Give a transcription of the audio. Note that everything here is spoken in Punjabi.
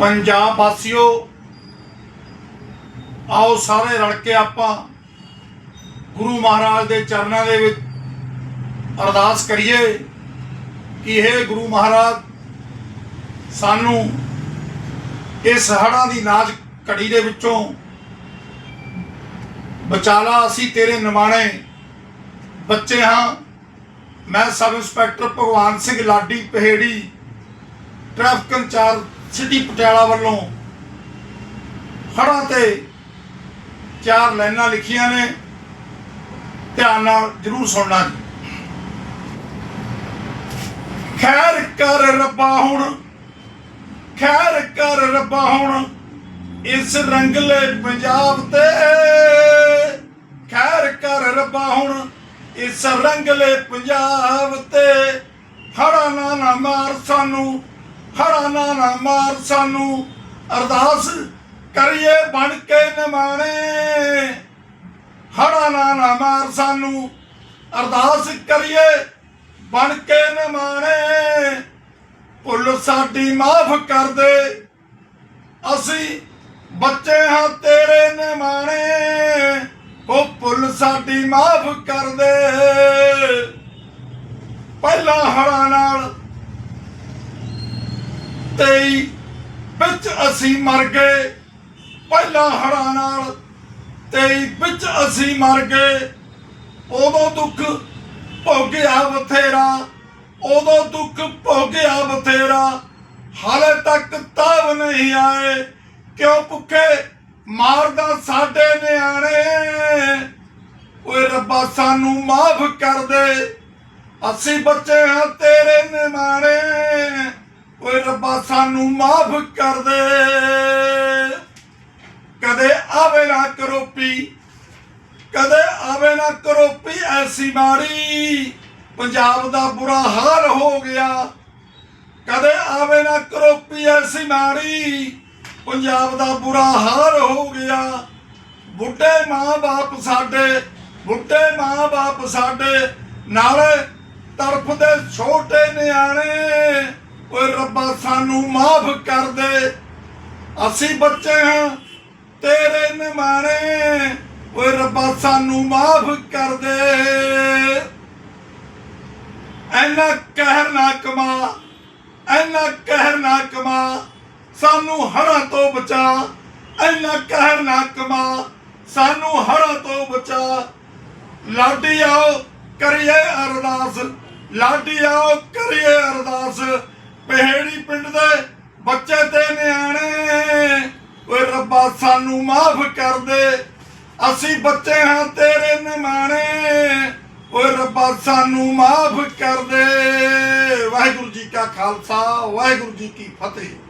ਪੰਜਾਬ ਵਾਸੀਓ, ਆਓ ਸਾਰੇ ਰਲ ਕੇ ਆਪਾਂ ਗੁਰੂ ਮਹਾਰਾਜ ਦੇ ਚਰਨਾਂ ਦੇ ਵਿੱਚ ਅਰਦਾਸ ਕਰੀਏ ਕਿ ਇਹ ਗੁਰੂ ਮਹਾਰਾਜ, ਸਾਨੂੰ ਇਸ ਹੜ੍ਹਾਂ ਦੀ ਨਾਜ ਘੜੀ ਦੇ ਵਿੱਚੋਂ ਬਚਾ ਅਸੀਂ ਤੇਰੇ ਨਿਮਾਣੇ ਬੱਚੇ ਹਾਂ। ਮੈਂ sub inspector Bhagwan Singh Ladi Paheri, traffic incharge city Patiala ਵੱਲੋਂ ਹੜ੍ਹਾਂ ਤੇ ਚਾਰ ਲਾਈਨਾਂ ਲਿਖੀਆਂ ਨੇ। ਧਿਆਨ ਨਾਲ ਜਰੂਰ ਸੁਣਨਾ ਜੀ। ਖੈਰ ਕਰ ਰੱਬਾ ਹੁਣ, ਖੈਰ ਕਰ ਰੱਬਾ ਹੁਣ, ਇਸ ਰੰਗਲੇ ਪੰਜਾਬ ਤੇ। ਖੈਰ ਕਰ ਰੱਬਾ ਹੁਣ, ਇਸ ਰੰਗਲੇ ਪੰਜਾਬ ਤੇ। ਹੜਾ ਨਾ ਨਾ ਮਾਰ ਸਾਨੂੰ ਹੜਾ ਨਾ ਨਾ ਮਾਰ ਸਾਨੂੰ, ਅਰਦਾਸ ਕਰੀਏ ਬਣ ਕੇ ਨਿਮਾਣੇ। ਹੜਾ ਨਾ ਨਾ ਮਾਰ ਸਾਨੂੰ, ਅਰਦਾਸ ਕਰੀਏ ਬਣ ਕੇ ਨਿਮਾਣੇ। ਭੁੱਲ ਸਾਡੀ ਮਾਫ ਕਰ ਦੇ, ਅਸੀਂ ਬੱਚੇ ਹਾਂ ਤੇਰੇ ਨਿਮਾਣੇ। ਉਹ ਭੁੱਲ ਸਾਡੀ ਮਾਫ ਕਰ ਦੇ। ਪਹਿਲਾ ਹੜਾ ਨਾਲ ਤੇਈ ਵਿੱਚ ਅਸੀਂ ਮਰ ਗਏ। ਪਹਿਲਾ ਹੜਾਂ ਨਾਲ ਤੇਈ ਵਿੱਚ ਅਸੀਂ ਮਰ ਗਏ। ਉਦੋਂ ਦੁੱਖ ਭੋਗਿਆ ਬਥੇਰਾ, ਉਦੋਂ ਦੁੱਖ ਭੋਗਿਆ ਬਥੇਰਾ। ਹਾਲੇ ਤੱਕ ਤਾਵ ਨਹੀਂ ਆਏ, ਕਿਉਂ ਭੁੱਖੇ? ਮਾਰਦਾ ਸਾਡੇ ਨਿਆਣੇ। ਓਏ ਰੱਬਾ, ਸਾਨੂੰ ਮਾਫ ਕਰ ਦੇ। ਅਸੀਂ ਬੱਚੇ ਹਾਂ ਤੇਰੇ ਨਿਮਾਣੇ। ਓਏ ਰੱਬਾ, ਸਾਨੂੰ ਮਾਫ ਕਰ ਦੇ। ਕਦੇ ਆਵੇ ਨਾ ਕਰੋਪੀ, ਕਦੇ ਆਵੇ ਨਾ ਕਰੋਪੀ ਐਸੀ ਮਾਰੀ ਪੰਜਾਬ ਦਾ ਬੁਰਾ ਹਾਲ ਹੋ ਗਿਆ। ਕਦੇ ਆਵੇ ਨਾ ਕਰੋਪੀ ਐਸੀ ਮਾੜੀ। ਪੰਜਾਬ ਦਾ ਬੁਰਾ ਹਾਲ ਹੋ ਗਿਆ। ਬੁੱਢੇ ਮਾਂ-ਬਾਪ ਸਾਡੇ, ਬੁੱਢੇ ਮਾਂ-ਬਾਪ ਸਾਡੇ, ਨਾਲੇ ਤਰਫ ਦੇ ਛੋਟੇ ਨਿਆਣੇ। ਓਏ ਰੱਬਾ, ਸਾਨੂੰ ਮਾਫ ਕਰ ਦੇ। ਅਸੀਂ ਬੱਚੇ ਹਾਂ, ਤੇਰੇ ਨਿਮਾਣੇ। ਓਏ ਰੱਬਾ, ਸਾਨੂੰ ਮਾਫ ਕਰ ਦੇ। ਐਨਾ ਕਹਿਰ ਨਾ ਕਮਾ, ਐਨਾ ਕਹਿਰ ਨਾ ਕਮਾ। ਸਾਨੂੰ ਹੜਾਂ ਤੋਂ ਬਚਾ। ਐਨਾ ਕਹਿਰ ਨਾ ਕਮਾ, ਸਾਨੂੰ ਹੜਾਂ ਤੋਂ ਬਚਾ। ਲਾਡੀ ਆਓ, ਕਰੀਏ ਅਰਦਾਸ। ਲਾਡੀ ਆਓ, ਕਰੀਏ ਅਰਦਾਸ ਪਹੇੜੀ ਪਿੰਡ ਦੇ ਬੱਚੇ ਤੇ ਨਿਆਣੇ ਓਏ ਰੱਬਾ ਸਾਨੂੰ ਮਾਫ ਕਰ ਦੇ। ਅਸੀਂ ਬੱਚੇ ਹਾਂ ਤੇਰੇ ਨਿਮਾਣੇ। ਓਏ ਰੱਬਾ, ਸਾਨੂੰ ਮਾਫ ਕਰ ਦੇ। ਵਾਹਿਗੁਰੂ ਜੀ ਕਾ ਖਾਲਸਾ, ਵਾਹਿਗੁਰੂ ਜੀ ਕੀ ਫਤਿਹ।